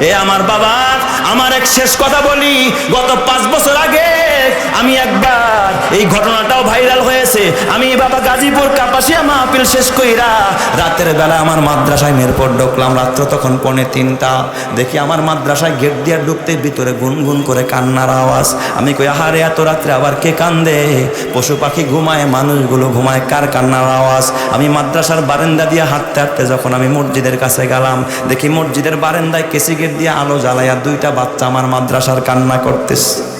এ আমার বাবা আমার এক শেষ কথা বলি। গত পাঁচ বছর আগে আমি একবার এই ঘটনাটাও ভাইরাল হয়েছে। আমি বাবা গাজীপুর কাপাসিয়া মাহফিল শেষ কইরা রাতের বেলা আমার মাদ্রাসায় মেরপর ঢুকলাম। রাত্র তখন পৌনে তিনটা। দেখি আমার মাদ্রাসায় গেট দিয়ে ঢুকতে ভিতরে গুনগুন করে কান্নার আওয়াজ। আমি কই, আহারে, এত রাত্রে আবার কে কান্দে? পশু পাখি ঘুমায়, মানুষগুলো ঘুমায়, কার কান্নার আওয়াজ? আমি মাদ্রাসার বারান্দা দিয়ে হাঁটতে হাঁটতে যখন আমি মসজিদের কাছে গেলাম, দেখি মসজিদের বারান্দায় কেসি গেট দিয়ে আলো জ্বালাইয়া দুইটা বাচ্চা আমার মাদ্রাসার কান্না করতেছে।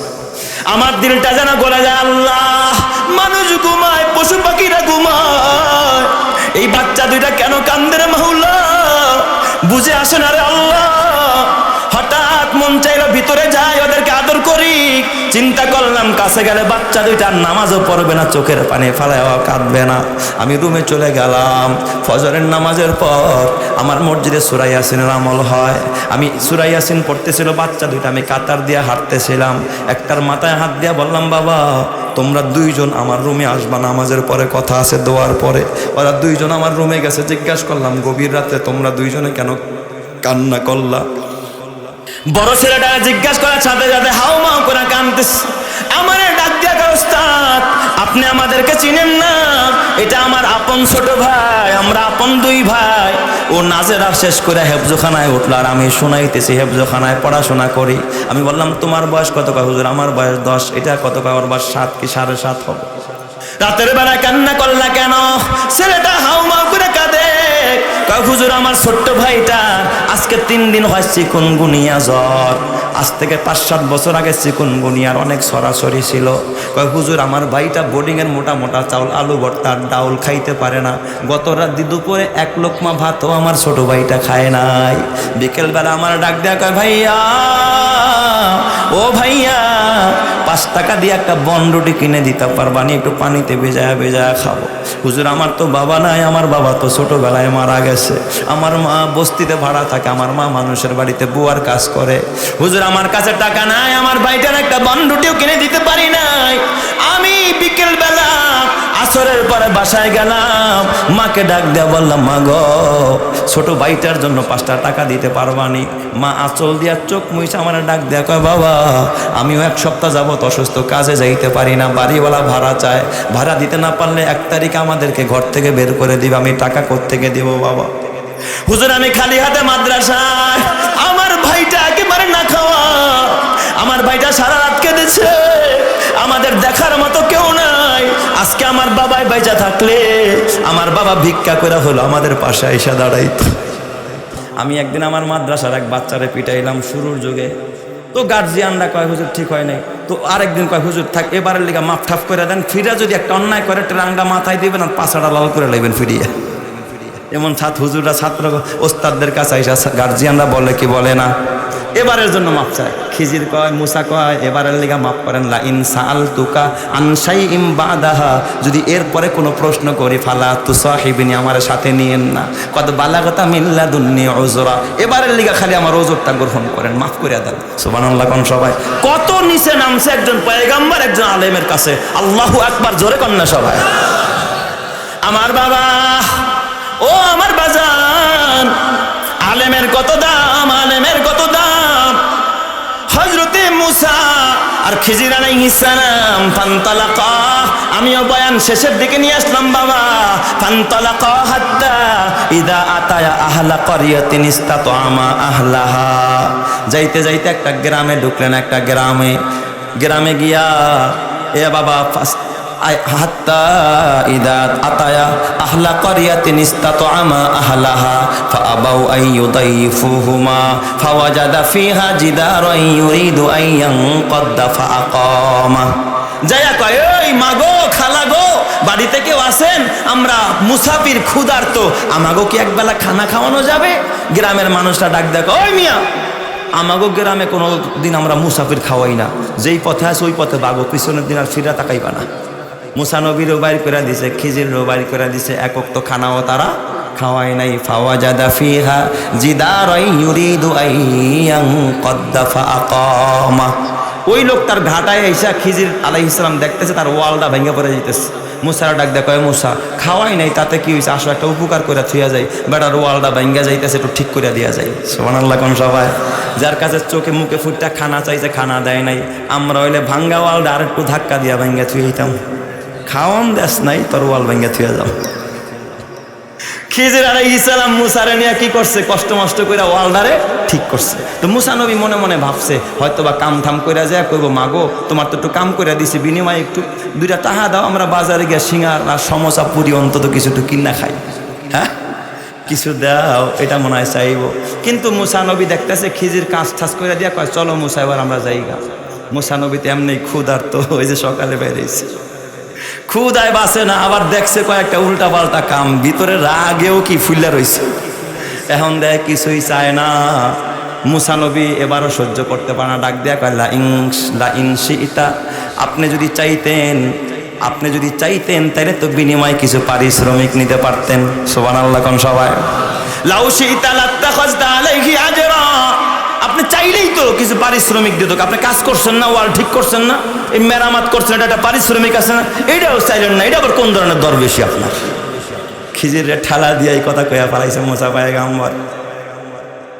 আমার দিলটা যেন গলে যায়, আল্লাহ। মানুষ ঘুমায়, পশু পাখিরা ঘুমায়। এই বাচ্চা দুইটা কেন কান্দের মাহুল্লা বুঝে আসে না রে আল্লাহ। হঠাৎ মন চাইলো ভিতরে যায়, ওদেরকে আদর করি। চিন্তা করলাম, কাছে গেলে বাচ্চা দুইটার নামাজও পড়বে না, চোখের পানি ফালাইও কাঁদবে না। আমি রুমে চলে গেলাম, ফজরের নামাজের পর আমার মসজিদে সুরাই ইয়াসিনের আমল হয়। আমি সুরাই ইয়াসিন পড়তেছিল, বাচ্চা দুইটা আমি কাতার দিয়ে হাঁটতেছিলাম। একটার মাথায় হাত দিয়ে বললাম, বাবা, তোমরা দুইজন আমার রুমে আসবা, নামাজের পরে কথা আছে, দোয়ার পরে। ওরা দুইজন আমার রুমে গেছে, জিজ্ঞাসা করলাম, গভীর রাতে তোমরা দুইজনে কেন কান্না করলা? বড় ছেলেটা জিজ্ঞাসা করার সাথে সাথে হাও মাও করে কানতেস আমার ওস্তাদ, আপনি আমাদেরকে চিনেন না? এটা আমার আপন ছোট ভাই, আমরা আপন দুই ভাই। ও নাজেরা শেষ করে হেফজোখানায় উঠল আর আমি শোনাইতেছি, হেফজোখানায় পড়াশোনা করি। আমি বললাম, তোমার বয়স কত কয়? হুজুর, আমার বয়স দশ, এটা কত কয়? ওর বয়স সাত কি, সাড়ে সাত হবে? রাতের বেলায় কান্না করলা কেন? ছেলেটা হাউ মাউ করে কাঁদে কয় হুজুর আমার ছোট্ট ভাইটা আজকে তিন দিন হয়েছে কোন গুনিয়া জ্বর? আজ থেকে পাঁচ, সাত বছর আগে চিকুন গুনিয়ার অনেক সরাসরি ছিল। কয়, হুজুর, আমার ভাইটা বোর্ডিংয়ের মোটা মোটা চাউল, আলু ভর্তার ডাউল খাইতে পারে না। গত রাত দুপুরে এক লোকমা ভাতও আমার ছোট ভাইটা খায় নাই। বিকেলবেলা আমার ডাক দেয়া কয়, ভাইয়া, ও ভাইয়া, পাঁচ টাকা দিয়ে একটা বনরুটি কিনে দিতে পারবানি একটু পানিতে ভেজায়া ভেজায়া খাব। হুজুর, আমার তো বাবা নাই, আমার বাবা তো ছোটবেলায় মারা গেছে। আমার মা বস্তিতে ভাড়া থাকে, আমার মা মানুষের বাড়িতে বুয়ার কাজ করে। হুজুর আমার কাছে টাকা নাই, আমার ভাইটার একটা বনরুটিও কিনে দিতে পারি নাই। আমি বিকেল বেলা আসরের পরে বাসায় গেলাম, মাকে ডাক দেয়া বললাম, মা গো, ছোট ভাইটার জন্য পাঁচটা টাকা দিতে পারবানি। মা আঁচল দিয়া চোখ মুইছে আমার ডাক দেয়া কয়, বাবা, আমিও এক সপ্তাহ যাবত অসুস্থ, কাজে যাইতে পারি না, বাড়িওয়ালা ভাড়া চায়। ভাড়া দিতে না পারলে এক তারিখ আমাদেরকে ঘর থেকে বের করে দিবে, আমি টাকা থেকে দেবো, বাবা? হুজুর, আমি খালি হাতে মাদ্রাসায়। আমার ভাইটা একেবারে না খাওয়া। আমার ভাইটা সারা রাত কেঁদেছে। আমাদের দেখার মতো কেউ নাই। আজকে আমার বাবাই বাইচা থাকলে, আমার বাবা ভিক্ষা করে হলো আমাদের পাশে এসে দাঁড়াইতো। আমি একদিন আমার মাদ্রাসার এক বাচ্চারে পিটাইলাম শুরুর যুগে। তো গার্জিয়ানরা কয়, হুজুর, ঠিক হয় নাই। তো আরেকদিন কয়, হুজুর, থাক, এবারের লিগা মাফ ঠাফ করে দেন। ফিরা যদি একটা অন্যায় করে, ট্রাঙ্গা মাথায় দিবেন আর পাছাটা লাল করে লাইবেন ফিরিয়ে। এমন ছাত্র, হুজুররা ছাত্র, ওস্তাদদের কাছে আইসা গার্জিয়ানরা বলে কি বলে না? এবারের জন্য মাপ চায়। খিজির কয়, মুসা কয়, এবারের লিগা মাফ করেন। লা ইনসাল তুকা আনসাই ইম বাদাহা। যদি এরপরে কোনো প্রশ্ন করি, ফালা তু সাহিবিনি, আমার সাথে নিয়েন না। কত বালাগতা মিল্লা দুন্নি ওজরা এবারের লিগা খালি আমার ওজরটা গ্রহণ করেন, মাফ করে দেন। সুবহানাল্লাহ কোন সবাই। কত নিচে নামছে একজন পয়গাম্বার, একজন আলেমের কাছে। আল্লাহু আকবার, জোরে কন্যা সবাই। আমার বাবা ও আমার বাজান, আলেমের কত দাম, আলেমের কত দাম। হজরতে মুসা আর খিজির আলাইহিস সালাম, ফান্তালাকা, আমিও বয়ান শেষের দিকে নিয়ে আসলাম, বাবা। ফান্তালাকা হাত্তা ইদা আতায়া আহলা করিয়াতিন ইস্তাতআমা আহলাহা। যাইতে যাইতে একটা গ্রামে ঢুকলেন, একটা গ্রামে। গ্রামে গিয়া, এ বাবা হাত্তা ইদা আতায়া ফাওয়াজাদা কয় মাগো, খালা গো, বাড়িতে কেউ আসেন আমরা মুসাফির ক্ষুধার্ত। আমাগো কি একবেলা খানা খাওয়ানো যাবে? গ্রামের মানুষরা ডাক দেখো, ওই মিয়া, আমাগো গ্রামে কোনো দিন আমরা মুসাফির খাওয়াই না। যেই পথে আছে, ওই পথে বাগো, পিছনের দিন আর ফিরা তাকাইবা না। মুসা নবীরও বাইর করে দিছে খিজিরও বাইর করে দিছে একক তো খানাও তারা খাওয়াই নাই। ফাওয়া জাদা ফিহা জিদার ইউরিদু আইয়াং কদ্দাফা আকামা। ওই লোক তার ঘাটায় এসা খিজির আলাই ইসলাম দেখতেছে, তার ওয়ালটা ভেঙে পড়ে যেতেছে মুসার ডাক দেখ মুসা খাওয়াই নাই, তাতে কি হয়েছে আসো, একটা উপকার করে থুয়া যায় বেটার ওয়ালটা ভেঙে যাইতেছে, একটু ঠিক করে দেওয়া যায় সোমান আল্লাহ কোন সবাই যার কাছে চোখে মুখে ফুটটা খানা চাইছে, খানা দেয় নাই। আমরা হইলে ভাঙ্গা ওয়ালটা আর একটু ধাক্কা দিয়া ভেঙে থুইতাম খাওয়ান দেশ নাই, তোর ওয়াল ভেঙে থুয়ে যাও। খিজির আলাই ইসালাম মুসারে নিয়ে কি করছে? কষ্ট মষ্ট করে ওয়ালডারে ঠিক করছে। তো মুসা নবী মনে মনে ভাবছে হয়তো বা কাম ঠাম করে যায়, কইবো, মাগো, তোমার তো একটু কাম করে দিছি, বিনিময়ে একটু দুইটা টাকা দাও, আমরা বাজারে গিয়ে সিঙ্গার আর সমোসা পুরি অন্তত কিছু একটু কিনা খাই। হ্যাঁ? কিছু দাও, এটা মনে হয় চাইব। কিন্তু মুসা নবী দেখতেছে খিজির কাজ ঠাস করে দিয়া কয়, চলো মুসা, এবার আমরা যাই গা মুসা নবী তো এমনি ক্ষুধার তো ওই যে সকালে বেরিয়েছে ক্ষুদায় বাসে না, আবার দেখছে কয়েকটা উল্টা পাল্টা কাম। ভিতরে রাগেও কি ফুল্লা রইছে? এখন দেখ, কিছুই চায় না। মুসানবী এবারও সহ্য করতে পারে না। ডাক দেয়া কয়, লা ইংস লা ইনসি ইতা আপনি যদি চাইতেন, আপনি যদি চাইতেন তাহলে তো বিনিময়ে কিছু পারিশ্রমিক নিতে পারতেন। সোবান আল্লাহ কোন সবাই। লাউসি ইতা লাত্তা খজদা আলাইহি আজরা। আপনি চাইলেই তো কিছু পারিশ্রমিক দিত আপনি কাজ করছেন না, ওয়াল ঠিক করছেন না, এই মেরামত করছেন, এটা একটা পারিশ্রমিক আছে না এইটাও চাইলেন না, এটা আবার কোন ধরনের দর বেশি আপনার? খিজির ঠালা দিয়ে এই কথা কয়া পালাইছে মোচা পায় গাম্বার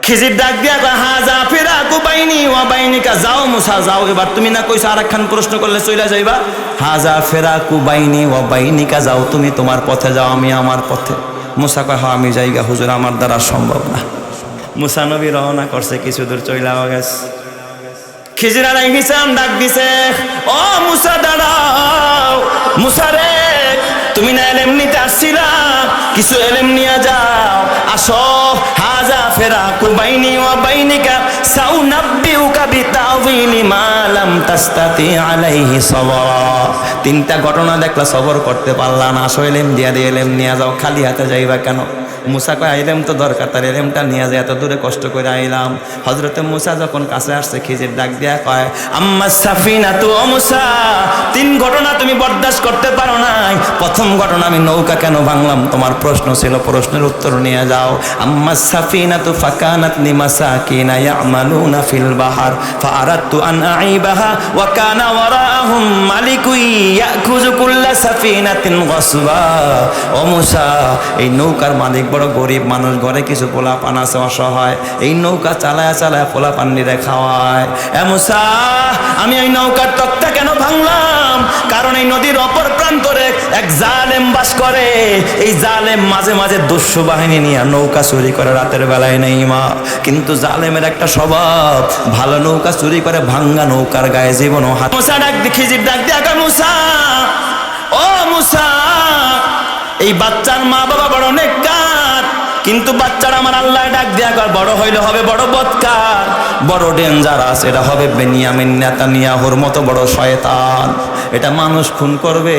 খিজির ডাক দিয়া কয়, হা যা, ফেরা কু বাইনি ওয়া বাইনিকা যাও মুসা যাও এবার। তুমি না কইছো আর একখান প্রশ্ন করলে চইলা যাইবা? হাজা ফেরা কু বাইনি ওয়া বাইনিকা যাও, তুমি তোমার পথে যাও, আমি আমার পথে। মুসা কয় হা আমি যাইগা, হুজুর, আমার দ্বারা সম্ভব না। মুসা নবী রওনা করছে কিছু দূর চইলাও গেছে। খিজিরা হিসাম ডাক দিছে, ও মুসা, দাঁড়াও, মুসা রে, তুমি না এলেম নিতে আসছিলা? কিছু এলেম নিয়ে যাও, আসো, হাজা ফেরা কুবাইনি ওয়া বাইনিকা, সাউনাব্বিউকা বিতাউইলি মা লাম তাস্তাতি আলাইহি সাবরা। তিনটা ঘটনা দেখলা সবর করতে পারলা না, আসো এলেম দিয়া দিয়ে এলেম নিয়ে যাও, খালি হাতে যাইবা কেন? মুসা কয় আইলাম তো দরকার, তার এলেমটা নিয়ে যায় এত দূরে কষ্ট করে আইলাম। হজরতে মুসা যখন কাছে আসছে, খিজির ডাক দিয়া কয়, আম্মা সাফিনা তো মুসা, তিন ঘটনা তুমি বরদাস্ত করতে পারো নাই। প্রথম ঘটনা, আমি নৌকা কেন ভাঙলাম? তোমার প্রশ্ন ছিল, প্রশ্নের উত্তর নিয়ে যাও। আম্মা সাফিনা তো ফাকানাত লিমাসা কিনা ইয়ামালুনা ফিল বাহার, ফাআরাদতু আন আইবাহা ওয়া কানা ওয়ারাহুম মালিকুই ইয়াখুযু কুল্লা সাফিনাতিন গাসবা মুসা, এই নৌকার মালিক বড় গরিব মানুষ, ঘরে কিছু পোলা পান আছে, অসহায়। এই নৌকা চালায় চালায় পোলা পান্নিরে খাওয়ায়। এ মুসা, আমি এই নৌকার কেন ভাঙলাম? কারণ এই নদীর অপর প্রান্তরে এক জালেম বাস করে। এই জালেম মাঝে মাঝে দস্যু বাহিনী নিয়ে নৌকা চুরি করে রাতের বেলায় নেই মা। কিন্তু জালেমের একটা স্বভাব, ভালো নৌকা চুরি করে ভাঙ্গা নৌকার গায়ে জীবন হাত মুসা, ডাক দেখি জিব ডাক দেখা মুসা। ও মুসা, এই বাচ্চার মা বাবা বড় নেককার। কিন্তু বাচ্চারা আমার আল্লাহ ডাক দেয়া কর বড় হইলে হবে বড় বৎকার, বড় ডেঞ্জারাস এটা হবে বেনিয়ামিন নেতানিয়াহুর মতো বড় শয়তান। এটা মানুষ খুন করবে,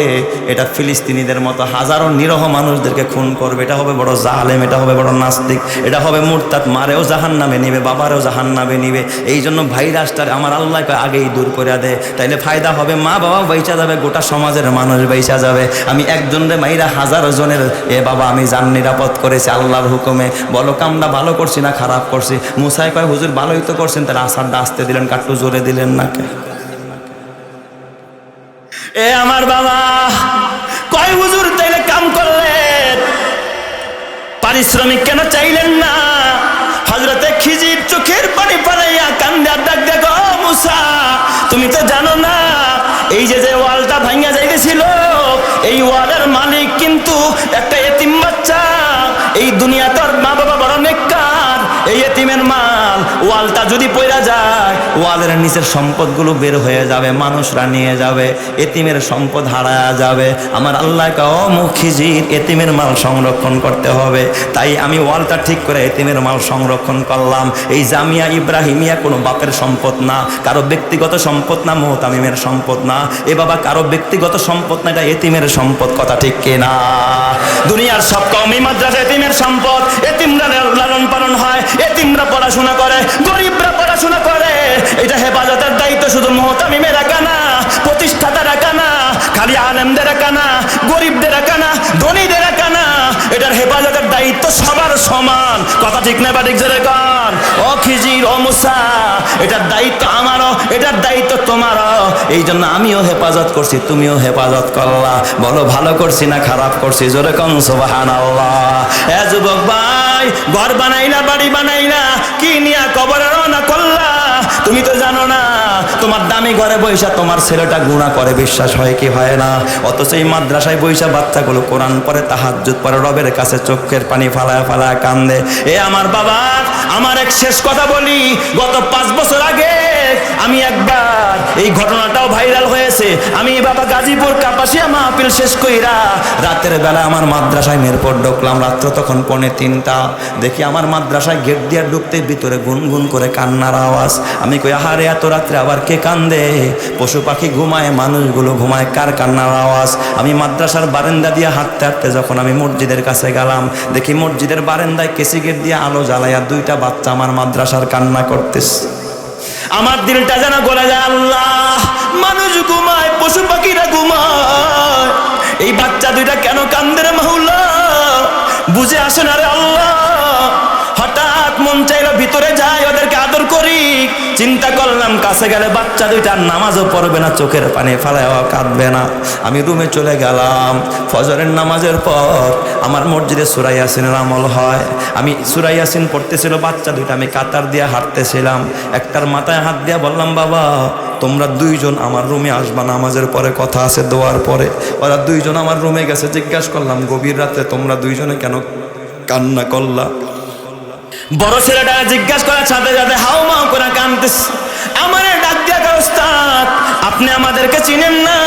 এটা ফিলিস্তিনিদের মতো হাজারো নিরহ মানুষদেরকে খুন করবে, এটা হবে বড় জালেম, এটা হবে বড় নাস্তিক, এটা হবে মুরতাদ, মারেও জাহান নামে নিবে, বাবারেও জাহান নামে নিবে। এই জন্য ভাইরাসটার আমার আল্লাহকে আগেই দূর করে দেয় তাইলে ফায়দা হবে, মা বাবা বেঁচা যাবে, গোটা সমাজের মানুষ বেঁচা যাবে। আমি একজন রে মাইরা হাজারো জনের, এ বাবা, আমি যান নিরাপদ করেছি, আল্লাহর হুকুমে, বলো কামটা ভালো করছি না খারাপ করছি? মুসাই কয়, হুজুর ভালোই তো করছেন, তাহলে আসারটা আসতে দিলেন কাট্টু জোরে দিলেন নাকে? এ আমার বাবা, কয়, হুজুর, তাইলে কাম করলেন? পারিশ্রমিক কেন চাইলেন না? হজরতে খিজির চোখের পানি পালাইয়া কান্দা, ডাক দেখো মুসা, তুমি তো জানো না, এই যে যে ওয়ালটা ভাঙা যাইতেছিল, এই ওয়ালের মালিক এই দুনিয়া তোর মা বাবা বড় নেককার এই এতিমের মাল ওয়ালটা যদি পড়া যায়, ওয়ালের নিচের সম্পদগুলো বের হয়ে যাবে, মানুষরা নিয়ে যাবে, এতিমের সম্পদ হারায়া যাবে। আমার আল্লাহ অমুখিজির এতিমের মাল সংরক্ষণ করতে হবে। তাই আমি ওয়ালটা ঠিক করে এতিমের মাল সংরক্ষণ করলাম। এই জামিয়া ইব্রাহিমিয়া কোনো বাপের সম্পদ না, কারও ব্যক্তিগত সম্পদ না মোহতামিমের সম্পদ না। এ বাবা, কারও ব্যক্তিগত সম্পদ না, এটা এতিমের সম্পদ, কথা ঠিক কিনা? দুনিয়ার সব কমই মাদ্রাসা এতিমের সম্পদ। এতিমরা লালন পালন হয়, এতিমরা পড়াশোনা করে গরিবরা পড়াশোনা করে। এটা হেফাজতের দায়িত্ব শুধু মোহতামিমের একা না প্রতিষ্ঠাতার একা না খালি আলেমদের একা না গরিবদের একা না ধনীদের একা না এটার হেফাজতের দায়িত্ব সবার সমান। কথা ঠিক না বা ঠিক জোরে কন। ও খিজির, ও এটার দায়িত্ব আমারও, এটার দায়িত্ব তোমারও। এই জন্য আমিও হেফাজত করছি, তুমিও হেফাজত করলা। বলো ভালো করছি না খারাপ করছি? জোরে কন সোবাহান এ যুবক ভাই, ঘর বানাইলা, বাড়ি বানাইলা। কি নিয়া কবরে রওনা করলা? তুমি তো জানো না, তোমার দামি ঘরে বৈশা তোমার ছেলেটা গুণা করে, বিশ্বাস হয় কি হয় না? অথচ এই মাদ্রাসায় বৈশা বাচ্চাগুলো কোরআন পরে তাহাজ্জুদ পরে রবের কাছে চোখের পানি ফালায় ফালায় কান্দে। এ আমার বাবা, আমার এক শেষ কথা বলি, গত পাঁচ বছর আগে আমি একবার এই ঘটনাটাও ভাইরাল হয়েছে। আমি বাবা গাজীপুর কাপাসিয়া মাহফিল শেষ কইরা রাতের বেলা আমার মাদ্রাসায় মেরপর ঢুকলাম। রাত্র তখন পনে তিনটা। দেখি আমার মাদ্রাসায় গেট দিয়ে ঢুকতে ভিতরে গুনগুন করে কান্নার আওয়াজ। আমি কই, আহারে, এত রাত্রে আবার কে কান্দে? পশু পাখি ঘুমায়, মানুষগুলো ঘুমায়, কার কান্নার আওয়াজ? আমি মাদ্রাসার বারান্দা দিয়ে হাঁটতে হাঁটতে যখন আমি মসজিদের কাছে গেলাম, দেখি মসজিদের বারান্দায় কেসি গেট দিয়ে আলো জ্বালাইয়া দুইটা বাচ্চা আমার মাদ্রাসার কান্না করতেছে। আমার দিলটা যেন গলে যায় আল্লাহ। মানুষ ঘুমায়, পশু পাখিরা ঘুমায়। এই বাচ্চা দুইটা কেন কান্দে রে মাহুল্লা বুঝে আসে না রে আল্লাহ। হঠাৎ মন চাইলো ভিতরে যায়, ওদেরকে করি, চিন্তা করলাম, কাছে গেলে বাচ্চা দুইটা নামাজও পড়বে না, চোখের পানি ফেলায় কাঁদবে না। আমি রুমে চলে গেলাম, ফজরের নামাজের পর আমার মসজিদে সুরাই ইয়াসিনের আমল হয়। আমি সুরাই ইয়াসিন পড়তেছিল, বাচ্চা দুইটা আমি কাতার দিয়ে হাঁটতেছিলাম। একটার মাথায় হাত দিয়ে বললাম, বাবা, তোমরা দুইজন আমার রুমে আসবা, নামাজের পরে, কথা আছে দোয়ার পরে। ওরা দুইজন আমার রুমে গেছে, জিজ্ঞাসা করলাম, গভীর রাতে তোমরা দুইজনে কেন কান্না করলা? বড় ছেলেটা জিজ্ঞাসা করার সাথে সাথে হাও মাও করে কানতেস আমার ডাক আপনি আমাদেরকে চিনেন না।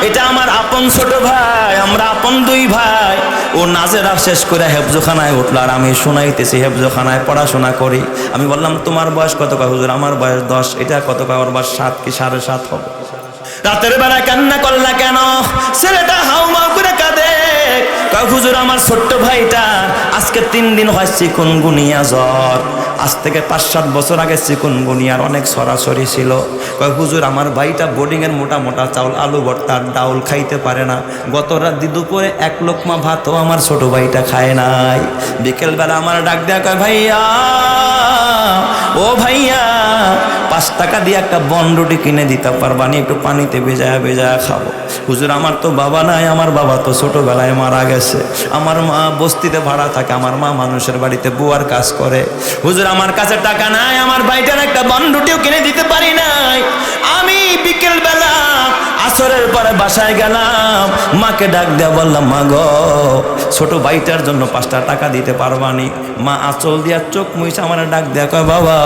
এটা আমার আপন ছোট ভাই, আমরা আপন দুই ভাই। ও নাজেরা শেষ করে হেফজোখানায় উঠল আর আমি শোনাইতেছি, হেফজোখানায় পড়াশোনা করি। আমি বললাম, তোমার বয়স কত কয়? হুজুর, আমার বয়স দশ। এটা কত কয়? ওর বয়স সাত কি? সাড়ে সাত হবে। রাতের বেলা কান্না করলা কেন? ছেলেটা কাঁদে কয় আমার ছোট্ট ভাইটা আজকে তিন দিন হয় চিকুন গুনিয়া জ্বর। আজ থেকে পাঁচ, সাত বছর আগে চিকুন গুনিয়ার অনেক সরাসরি ছিল। কয়, হুজুর, আমার ভাইটা বোর্ডিংয়ের মোটা মোটা চাউল, আলু ভর্তার ডাউল খাইতে পারে না। গত রাত দুপুরে এক লোকমা ভাতও আমার ছোট ভাইটা খায় নাই। বিকেলবেলা আমার ডাক দেয়া কয়, ভাইয়া ও ভাইয়া, পাঁচ টাকা দিয়ে একটা বন রুটি কিনে দিতে পারবানি একটু পানিতে ভেজায়া ভেজায়া খাব। হুজুর, আমার তো বাবা নাই, আমার বাবা তো ছোটবেলায় মারা গেছে। আমার মা বস্তিতে ভাড়া থাকে, আমার মা মানুষের বাড়িতে বুয়ার কাজ করে। হুজুর, আমার কাছে টাকা নাই, আমার বাইটার একটা বন রুটিও কিনে দিতে পারি নাই। আমি বিকেল বেলা আসরের পরে বাসায় গেলাম। মাকে ডাক দেয়া বললাম, মা গো, ছোট ভাইটার জন্য পাঁচটা টাকা দিতে পারবানি? মা আঁচল দিয়া চোখ মুইছে আমার ডাক দেয়া কয়, বাবা,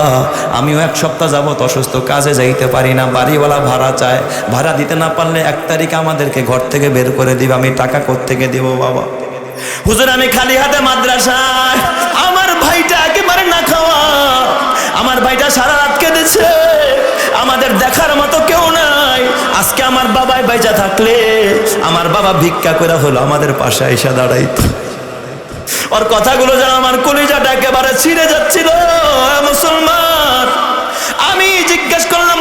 আমিও এক সপ্তাহ যাবত অসুস্থ, কাজে যাইতে পারি না, বাড়িওয়ালা ভাড়া চায়। ভাড়া দিতে না পারলে এক তারিখ আমাদেরকে ঘর থেকে বের করে দিবে, আমি টাকা থেকে দিব, বাবা? হুজুর, আমি খালি হাতে মাদ্রাসায়, আমার ভাইটা একেবারে না খাওয়া আমার ভাইটা সারা রাত কেঁদেছে। আমাদের দেখার মতো কেউ নাই। আজকে আমার বাবায় বাইচা থাকলে, আমার বাবা ভিক্ষা করে হলো আমাদের পাশে এসে দাঁড়াইত। ওর কথাগুলো যেন আমার কলিজাটা একেবারে ছিঁড়ে যাচ্ছিল। মুসলমান, আমি জিজ্ঞেস করলাম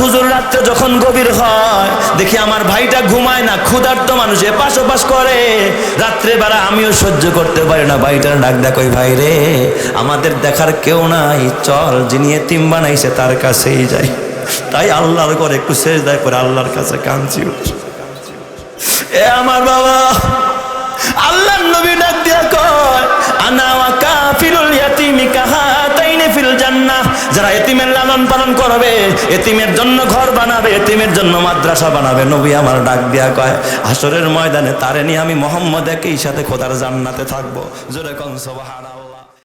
হুজুর রাত্রে যখন গভীর হয়, দেখি আমার ভাইটা ঘুমায় না, ক্ষুধার্ত মানুষ এপাশ ওপাশ করে। রাত্রে বেলা আমিও সহ্য করতে পারি না, ভাইটার ডাক দেখ, ওই ভাই রে, আমাদের দেখার কেউ নাই, চল, যিনি এতিম বানাইছে তার কাছেই যাই। তাই আল্লাহর করে একটু শেষ দেয় করে আল্লাহর কাছে কাঁদছি। এ আমার বাবা, আল্লাহর নবী ডাক দিয়া কয়, আনা কাফিলুল ইয়াতিমি জান্নাহ। যারা এতিমের লালন পালন করবে, এতিমের জন্য ঘর বানাবে, এতিমের জন্য মাদ্রাসা বানাবে। নবী আমার ডাক দিয়া কয় আসরের ময়দানে তারে নিয়ে আমি মোহাম্মদ একই সাথে খোদার জান্নাতে থাকব। জোরে কনসব সুবহানাল্লাহ।